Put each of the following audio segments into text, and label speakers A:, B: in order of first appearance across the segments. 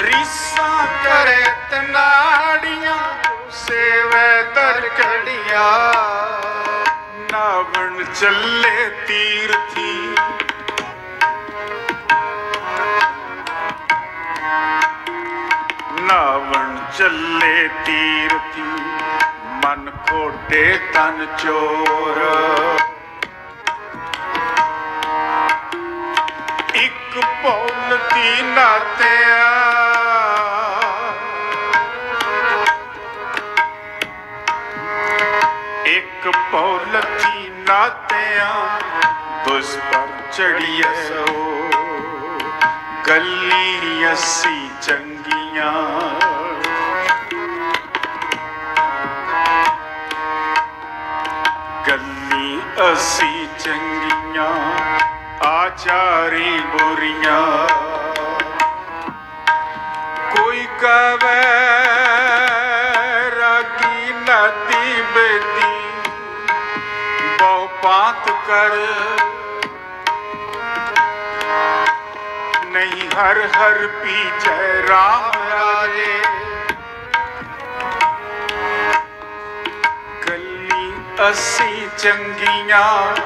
A: ਰੀਸਾਂ ਕਰੇ ਤਨਾੜੀਆਂ, ਸੇਵੇ ਤਰਕੜੀਆਂ ਨਾਵਣ ਚੱਲੇ ਤੀਰਥੀ। ਨਾਵਣ ਚੱਲੇ ਤੀਰਥੀ, ਮਨ ਖੋਟੇ ਤਨ ਚੋਰ। ਦੀ ਨਾਤਿਆ। ਇੱਕ ਪੌਲ ਦੀ ਨਾਤਿਆ ਦੁਸ ਪਰ ਚੜੀਐ ਸੋ ਗੱਲੀ ਅਸੀਂ ਚੰਗੀਆਂ। ਗੱਲੀ ਅਸੀਂ ਚੰਗੀਆਂ ਆਚਾਰੀ ਬੁਰੀਆਂ। ਕਵੇ ਰਾਗੀ ਨਦੀ ਬੇਦੀ। ਬਹੁ ਪਾਤ ਕਰ। ਨਹੀਂ ਹਰ ਹਰ ਪੀ ਜੈ ਰਾਮ ਰਾਜੇ। ਗੱਲੀ ਅਸੀਂ ਚੰਗੀਆਂ।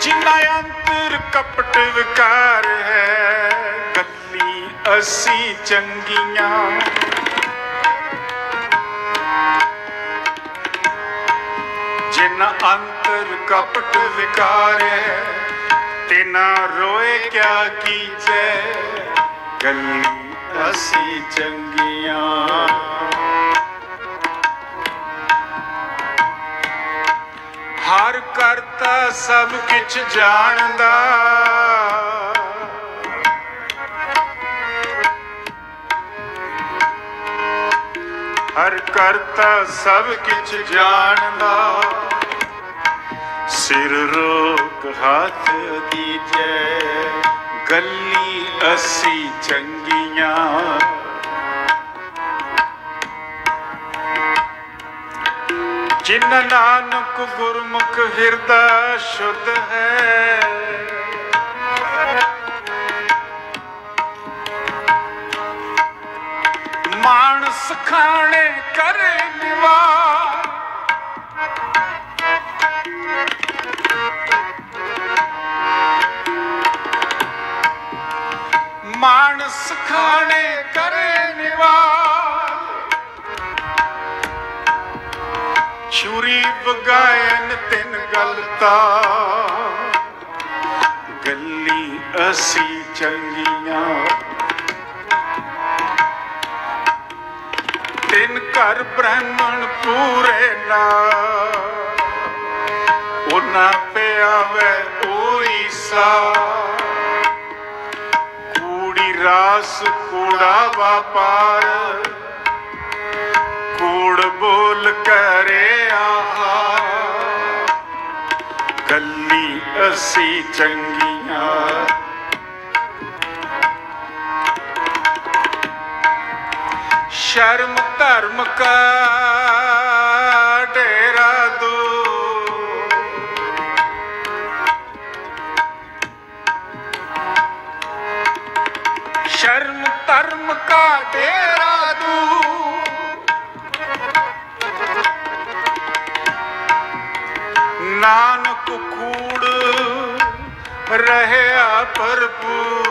A: ਜਿਨ੍ਹਾਂ ਅੰਤਰ ਕਪਟ ਵਿਕਾਰ ਹੈ ਅਸੀਂ ਚੰਗੀਆਂ। ਜਿਨ੍ਹਾਂ ਅੰਤਰ ਕਪਟ ਵਿਕਾਰ ਹੈ ਤਿਨਾ ਰੋਏ ਕਿਆ ਕੀਜੈ। ਗੱਲੀ ਅਸੀਂ ਚੰਗੀਆਂ। ਹਰ ਕਰਤਾ ਸਭ ਕਿਛ ਜਾਣਦਾ। ਹਰ ਕਰਤਾ ਸਭ ਕਿਛ ਜਾਣਦਾ। ਸਿਰ ਰੋਕ ਹੱਥ ਦੀਜੈ, ਗੱਲੀ ਅਸੀਂ ਚੰਗੀਆਂ। ਜਿਨ ਨਾਨਕ ਗੁਰਮੁਖ ਹਿਰਦਾ ਸ਼ੁੱਧ ਹੈ ਮਾਨਸ ਕਰੇ ਨਿਵਾਰ। ਛੁਰੀ ਬਗਾਇਨ ਤਿੰਨ ਗਲਤਾ। ਗੱਲੀ ਅਸੀਂ ਚੰਗੀਆਂ। ਤਿੰਨ ਘਰ ਬ੍ਰਾਹਮਣ ਪੂਰੇ ਨਾ ਉਹਨਾਂ ਪਿਆਵੇ ਓਈ ਸਾ ਰਾਸ ਕੂੜਾ ਵਪਾਰ। ਕੂੜ ਬੋਲ ਕਰੇ ਆਹਾ ਗੱਲੀ ਅਸੀਂ ਚੰਗੀਆਂ। ਸ਼ਰਮ ਧਰਮ ਕਾ ਸ਼ਰਮ ਧਰਮ ਕਾ ਡੇਰਾ ਦੂ। ਨਾਨਕ ਕੂੜ ਰਹਿਆ ਭਰਪੂਰ।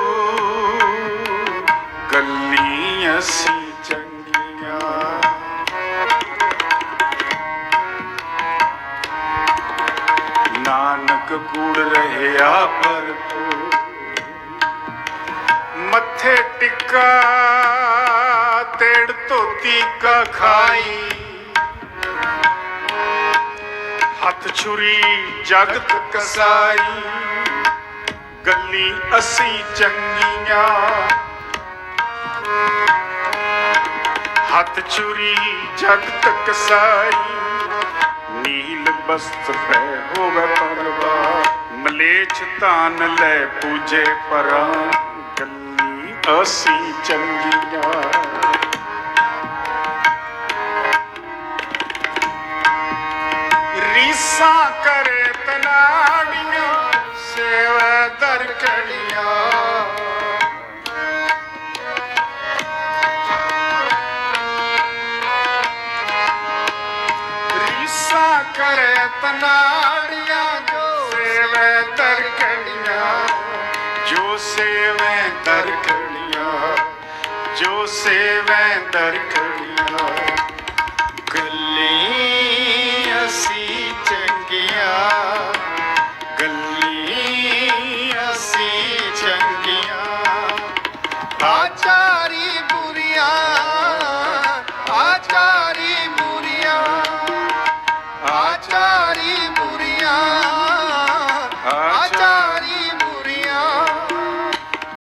A: ਗੱਲੀ ਸੀ ਚੰਗੀਆਂ। ਨਾਨਕ ਕੂੜ ਰਹਿਆ ਭਰਪੂਰ। ਮੱਥੇ ਟਿੱਕਾ, ਤੇੜ ਧੋਤੀ ਕਾ ਖਾਈ ਹੱਥ ਛੁਰੀ ਜਗਤ ਕਸਾਈ ਗੱਲੀ ਅਸੀਂ ਚੰਗੀਆਂ। ਹੱਥ ਛੁਰੀ ਜਗਤ ਕਸਾਈ ਨੀਲ ਬਸਤ ਪੈ ਹੋਵੇ ਪਰਵਾ। ਮਲੇਛ ਧਾਨ ਲੈ ਪੂਜੇ ਪਰਾਂ। ਅਸੀਂ ਚੰਗੀਆਂ ਰੀਸਾ ਕਰੇ ਤਨਾੜੀਆਂ ਸੇਵਾ ਦਰਕੜੀਆਂ ਰੀਸਾ ਕਰੇ ਤਨਾੜੀਆਂ ਜੋ ਸੇਵੇ ਤਰਕੜੀਆਂ